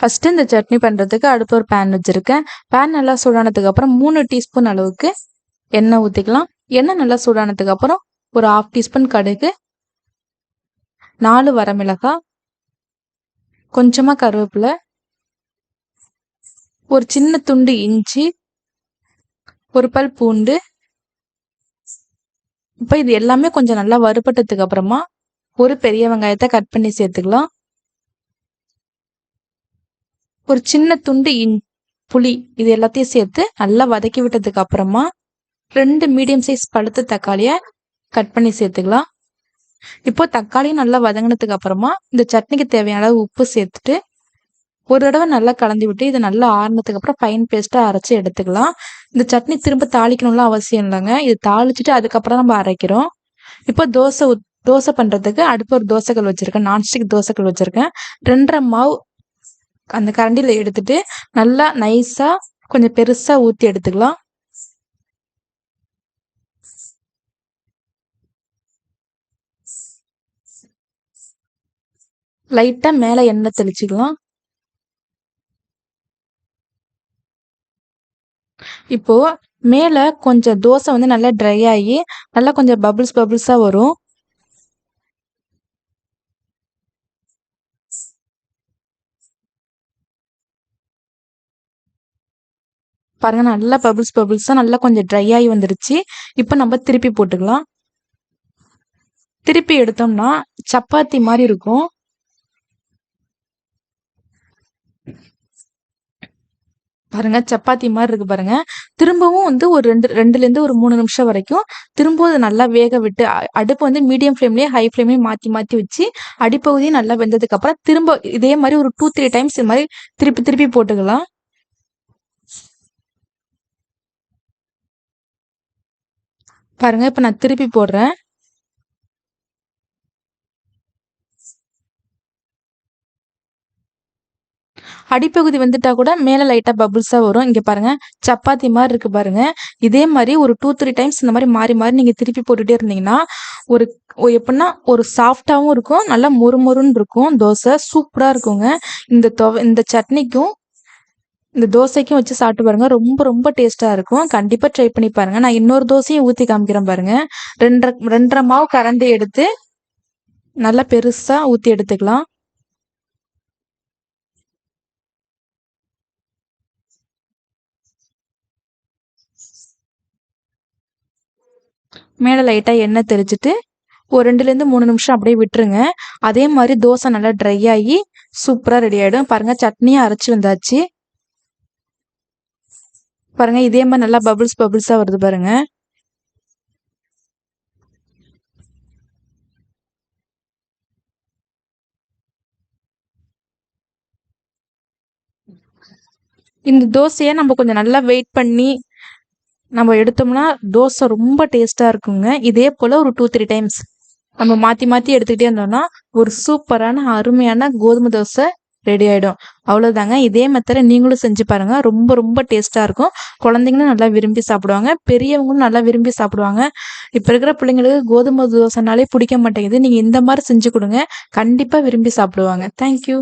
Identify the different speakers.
Speaker 1: First இந்த சட்னி பண்ணுறதுக்கு அடுப்பு ஒரு பேன் வச்சுருக்கேன். பேன் நல்லா சூடானதுக்கு அப்புறம் மூணு டீஸ்பூன் அளவுக்கு எண்ணெய் ஊற்றிக்கலாம் எண்ணெய் நல்லா சூடானதுக்கு அப்புறம் ஒரு ஆஃப் டீஸ்பூன் கடுகு நாலு வரமிளகாய் கொஞ்சமாக கருவேப்பிலை ஒரு சின்ன துண்டு இஞ்சி ஒரு பல் பூண்டு. இப்போ இது எல்லாமே கொஞ்சம் நல்லா வறுபட்டதுக்கு அப்புறமா ஒரு பெரிய வெங்காயத்தை கட் பண்ணி சேர்த்துக்கலாம். ஒரு சின்ன துண்டு இன் புளி இது எல்லாத்தையும் சேர்த்து நல்லா வதக்கி விட்டதுக்கு அப்புறமா ரெண்டு மீடியம் சைஸ் பழுத்த தக்காளியை கட் பண்ணி சேர்த்துக்கலாம். இப்போ தக்காளியும் நல்லா வதங்கினதுக்கு அப்புறமா இந்த சட்னிக்கு தேவையான அளவு உப்பு சேர்த்துட்டு ஒரு தடவை நல்லா கலந்து விட்டு இதை நல்லா ஆறினதுக்கு அப்புறம் ஃபைன் பேஸ்ட்டாக அரைச்சி எடுத்துக்கலாம். இந்த சட்னி திரும்ப தாளிக்கணும்லாம் அவசியம் இல்லைங்க. இது தாளிச்சிட்டு அதுக்கப்புறம் நம்ம அரைக்கிறோம். இப்போ தோசை தோசை பண்ணுறதுக்கு அடுப்பு ஒரு தோசைக்கல் வச்சுருக்கேன். நான்ஸ்டிக் தோசைக்கல் வச்சுருக்கேன். ரெண்டரை மாவு அந்த கரண்டியில் எடுத்துட்டு நல்லா நைஸாக கொஞ்சம் பெருசாக ஊற்றி எடுத்துக்கலாம். லைட்டாக மேலே எண்ணெய் தெளிச்சுக்கலாம். இப்போ மேலே கொஞ்சம் தோசை வந்து நல்லா ட்ரை ஆகி நல்லா கொஞ்சம் பபுள்ஸ் பபுள்ஸாக வரும். பாருங்க நல்லா பபிள்ஸ் பபிள்ஸாக நல்லா கொஞ்சம் ட்ரை ஆகி வந்துருச்சு. இப்போ நம்ம திருப்பி போட்டுக்கலாம். திருப்பி எடுத்தோம்னா சப்பாத்தி மாதிரி இருக்கும். பாருங்க சப்பாத்தி மாதிரி இருக்கு பாருங்க. திரும்பவும் வந்து ஒரு ரெண்டு ரெண்டுலேருந்து ஒரு மூணு நிமிஷம் வரைக்கும் திரும்பவும் அதை நல்லா வேக விட்டு அடுப்பு வந்து மீடியம் ஃப்ளேம்லேயே ஹை ஃப்ளேம்லேயே மாற்றி மாற்றி வச்சு அடிப்பகுதியும் நல்லா வெந்ததுக்கு அப்புறம் திரும்ப இதே மாதிரி ஒரு டூ த்ரீ டைம்ஸ் இது மாதிரி திருப்பி திருப்பி போட்டுக்கலாம். பாருங்க இப்போ நான் திருப்பி போடுறேன். அடிப்பகுதி வந்துட்டா கூட மேலே லைட்டாக பபுள்ஸாக வரும். இங்கே பாருங்க சப்பாத்தி மாதிரி இருக்கு பாருங்க. இதே மாதிரி ஒரு டூ த்ரீ டைம்ஸ் இந்த மாதிரி மாறி மாறி நீங்கள் திருப்பி போட்டுகிட்டே இருந்தீங்கன்னா ஒரு எப்படின்னா ஒரு சாஃப்டாகவும் இருக்கும் நல்லா மொறு மொறுன்னு இருக்கும். தோசை சூப்பராக இருக்குங்க. இந்த தொவ இந்த சட்னிக்கும் இந்த தோசைக்கும் வச்சு சாப்பிட்டு பாருங்க. ரொம்ப ரொம்ப டேஸ்ட்டாக இருக்கும். கண்டிப்பாக ட்ரை பண்ணி பாருங்க. நான் இன்னொரு தோசையும் ஊற்றி காமிக்கிறேன் பாருங்க. ரெண்டரை ரெண்டரை மாவு கரண்டி எடுத்து நல்லா பெருசாக ஊற்றி எடுத்துக்கலாம். மேலே லைட்டாக எண்ணெய் தெளிச்சிட்டு ஒரு ரெண்டுலேருந்து மூணு நிமிஷம் அப்படியே விட்டுருங்க. அதே மாதிரி தோசை நல்லா ட்ரை ஆகி சூப்பராக ரெடி ஆகிடும் பாருங்கள் சட்னியும் அரைச்சி வந்தாச்சு. பாருங்க இதே மாதிரி நல்லா பபுள்ஸ் பபிள்ஸாக வருது பாருங்க. இந்த தோசையை நம்ம கொஞ்சம் நல்லா வெயிட் பண்ணி நம்ம எடுத்தோம்னா தோசை ரொம்ப டேஸ்ட்டாக இருக்குங்க. இதே போல் ஒரு டூ த்ரீ டைம்ஸ் நம்ம மாற்றி மாற்றி எடுத்துக்கிட்டே இருந்தோம்னா ஒரு சூப்பரான அருமையான கோதுமை தோசை ரெடி ஆகிடும் அவ்வளோதாங்க இதே மெத்தடை நீங்களும் செஞ்சு பாருங்கள் ரொம்ப ரொம்ப டேஸ்ட்டாக இருக்கும். குழந்தைங்களும் நல்லா விரும்பி சாப்பிடுவாங்க. பெரியவங்களும் நல்லா விரும்பி சாப்பிடுவாங்க. இப்போ இருக்கிற பிள்ளைங்களுக்கு கோதுமை தோசைனாலே பிடிக்க மாட்டேங்குது. நீங்கள் இந்த மாதிரி செஞ்சு கொடுங்க. கண்டிப்பாக விரும்பி சாப்பிடுவாங்க. தேங்க்யூ